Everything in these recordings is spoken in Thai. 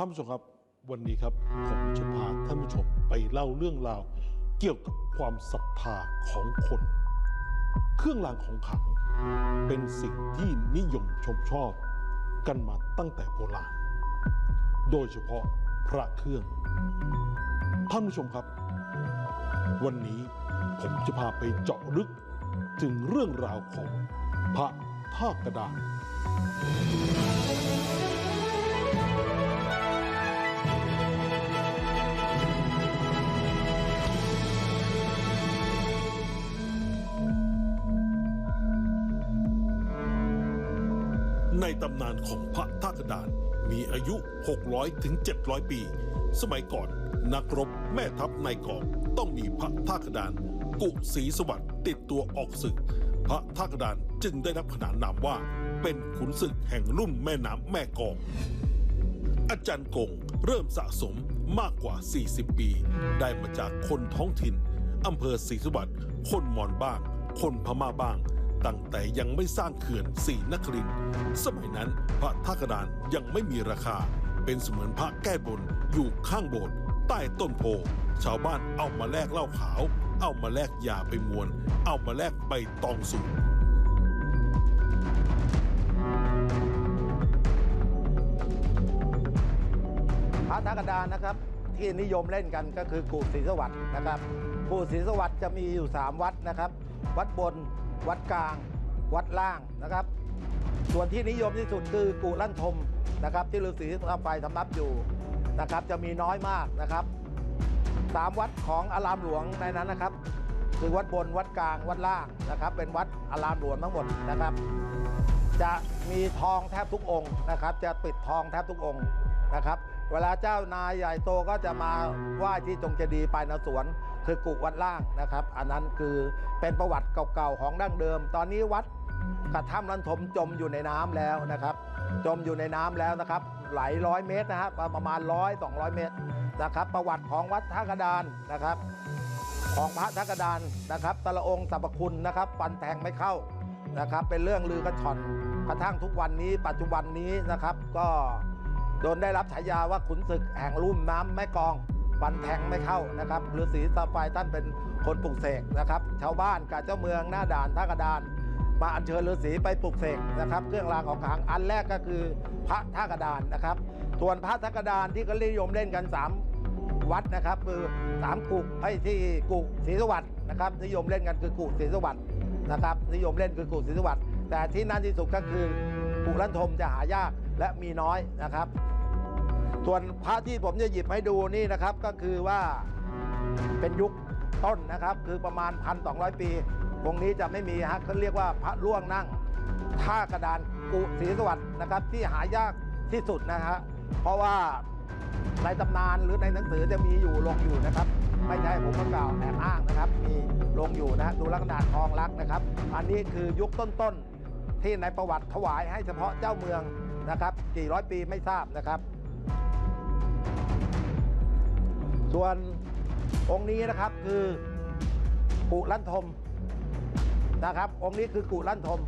ท่านผู้ชมครับวันนี้ครับผมจะพาท่านผู้ชมไปเล่าเรื่องราว เกี่ยวกับความศรัทธาของคน เครื่องรางของขลังเป็นสิ่งที่นิยมชมชอบกันมาตั้งแต่โบราณ โดยเฉพาะพระเครื่อง ท่านผู้ชมครับ วันนี้ผมจะพาไปเจาะลึกถึงเรื่องราวของพระท่ากระดาน ในตำนานของพระท่ากระดาน มีอายุ 600ถึง700 ปี สมัยก่อนนักรบแม่ทัพนายกองต้องมีพระท่ากระดาน กุศรีสวัสดิ์ติดตัวออกศึก พระท่ากระดานจึงได้รับขนานนามว่า เป็นขุนศึกแห่งรุ่มแม่น้ำแม่กอง อาจารย์กงเริ่มสะสมมากกว่า 40 ปี ได้มาจากคนท้องถิ่นอำเภอศรีสวัสดิ์คนมอญบ้าง คนพม่าบ้าง ตั้งแต่ยังไม่สร้างเขื่อนสีนครินทร์สมัยนั้นพระท่ากระดานยังไม่มีราคา เป็นเสมือนพระแก้บนอยู่ข้างโบสถ์ใต้ต้นโพ ชาวบ้านเอามาแลกเหล้าขาว เอามาแลกยาไปมวน เอามาแลกใบตองสูงพระทักดานนะครับที่นิยมเล่นกันก็คือกูศรีสวัสดิ์นะครับกูศรีสวัสดิ์จะมีอยู่ 3 วัดนะครับ วัดบน วัดกลาง วัดล่างนะครับ ส่วนที่นิยมที่สุดคือกู่ลั่นทมนะครับ ที่ฤาษีทำไฟสำนับอยู่นะครับ จะมีน้อยมากนะครับสามวัดของอารามหลวงในนั้นนะครับ คือวัดบนวัดกลางวัดล่างนะครับ เป็นวัดอารามหลวงทั้งหมดนะครับ จะมีทองแทบทุกองค์นะครับ จะปิดทองแทบทุกองค์นะครับ เวลาเจ้านายใหญ่โตก็จะมาไหว้ที่จงเจดีย์ปลายนสวน คือกุวัดล่างนะครับ อันนั้นคือเป็นประวัติเก่าๆของดั้งเดิม ตอนนี้วัดกระถ้ำลันทมจมอยู่ในน้ำแล้วนะครับ จมอยู่ในน้ำแล้วนะครับไหลร้อยเมตรนะครับประมาณร้อยสองร้อยเมตรนะครับ ประวัติของวัดท่ากระดานนะครับ ของพระทักกระดานนะครับแตละองค์สรรพคุณนะครับฟันแทงไม่เข้านะครับ เป็นเรื่องลือกระชอนกระทั่งทุกวันนี้ ปัจจุบันนี้นะครับ ก็โดนได้รับฉายาว่าขุนศึกแห่งลุ่มน้ำแม่กอง ฟันแทงไม่เข้านะครับฤาษีสาไฟท่านเป็นคนปลุกเสกนะครับ ชาวบ้านกับเจ้าเมืองหน้าด่านท่ากระดาน มาอัญเชิญฤาษีไปปลุกเสกนะครับ เครื่องรางของขลังอันแรกก็คือพระท่ากระดานนะครับ ส่วนพระท่ากระดานที่เขานิยมเล่นกันสามวัดนะครับ คือสามกุไอ้ที่กุศรีสวัสดิ์นะครับ นิยมเล่นกันคือกุศรีสวัสดิ์นะครับ นิยมเล่นคือกุศรีสวัสดิ์แต่ที่นั่นที่สุดก็คือกุลันทมจะหายากและมีน้อยนะครับ ส่วนพระที่ผมจะหยิบให้ดูนี่นะครับก็คือว่าเป็นยุคต้นนะครับ คือประมาณ 1,200 ปีองค์นี้จะไม่มีฮะเขาเรียกว่าพระล่วงนั่งท่ากระดานกุศรีสวัสดิ์นะครับ ที่หายากที่สุดนะฮะเพราะว่าในตำนานหรือในหนังสือจะมีอยู่ลงอยู่นะครับ ไม่ใช่ผมมากล่าวแอบอ้างนะครับ มีลงอยู่นะฮะดูลักษณะทองรักนะครับ อันนี้คือยุคต้นๆที่ในประวัติถวายให้เฉพาะเจ้าเมืองนะครับกี่ร้อยปีไม่ทราบนะครับ ส่วนองค์นี้นะครับคือกุลั่นทมนะครับ องค์นี้คือกุลั่นทม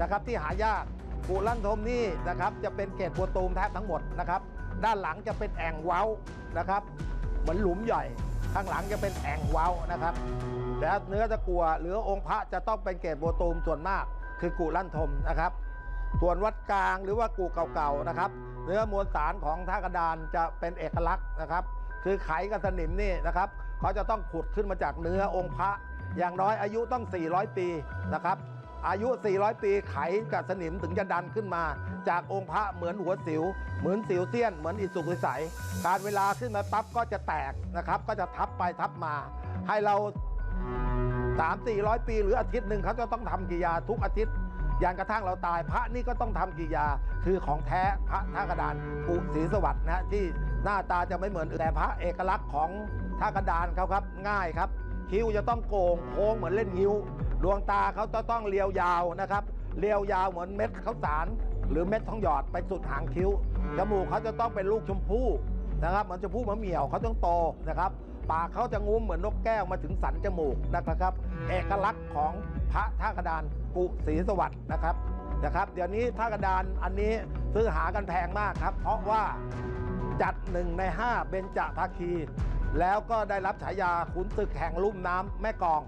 นะครับที่หายากกุลั่นทมนี่นะครับจะเป็นเกตบัวตูมแทบทั้งหมดนะครับ ด้านหลังจะเป็นแอ่งเว้านะครับ เหมือนหลุมใหญ่ ข้างหลังจะเป็นแอ่งเว้านะครับแต่เนื้อตะกัวหรือองค์พระจะต้องเป็นเกตบัวตูมส่วนมาก คือกุลั่นทมนะครับ ส่วนวัดกลางหรือว่ากูเก่าๆนะครับ เนื้อมวลสารของท่ากระดานจะเป็นเอกลักษณ์นะครับ คือไขกับสนิมนี่นะครับเขาจะต้องขุดขึ้นมาจากเนื้อองค์พระ อย่างน้อยอายุต้อง 400 ปีนะครับ อายุ 400 ปีไขกับสนิมถึงจะดันขึ้นมา จากองค์พระเหมือนหัวสิว เหมือนสิวเสี้ยน เหมือนอิสุกอิสัย การเวลาขึ้นมาปั๊บก็จะแตกนะครับ ก็จะทับไปทับมา ให้เรา 3 4 0 0 ปี หรืออาทิตย์หนึ่งเขาจะต้องทำกิยาทุกอาทิตย์ ยันกระทั่งเราตายพระนี่ก็ต้องทำกิยา คือของแท้พระท่ากระดานปุศรีสวัสดิ์นะที่หน้าตาจะไม่เหมือนแต่พระเอกลักษณ์ของท่ากระดานเขาครับ ง่ายครับ คิ้วจะต้องโก่งโค้งเหมือนเล่นงิ้ว ดวงตาเขาจะต้องเรียวยาวนะครับเรียวยาวเหมือนเม็ดข้าวสาร หรือเม็ดทองหยอดไปสุดหางคิ้วจมูกเขาจะต้องเป็นลูกชมพู่นะครับเหมือนชมพู่มะเหมี่ยวเขาต้องโตนะครับ ปากเขาจะงุ้มเหมือนนกแก้วมาถึงสันจมูกนะครับ เอกลักษณ์ของพระท่ากระดานกุศรีสวัสดิ์นะครับนะครับ เดี๋ยวนี้ท่ากระดานอันนี้ซื้อหากันแพงมากครับ เพราะว่าจัดหนึ่งในห้าเบญจภาคี แล้วก็ได้รับฉายาขุนศึกแห่งลุ่มน้ำแม่กอง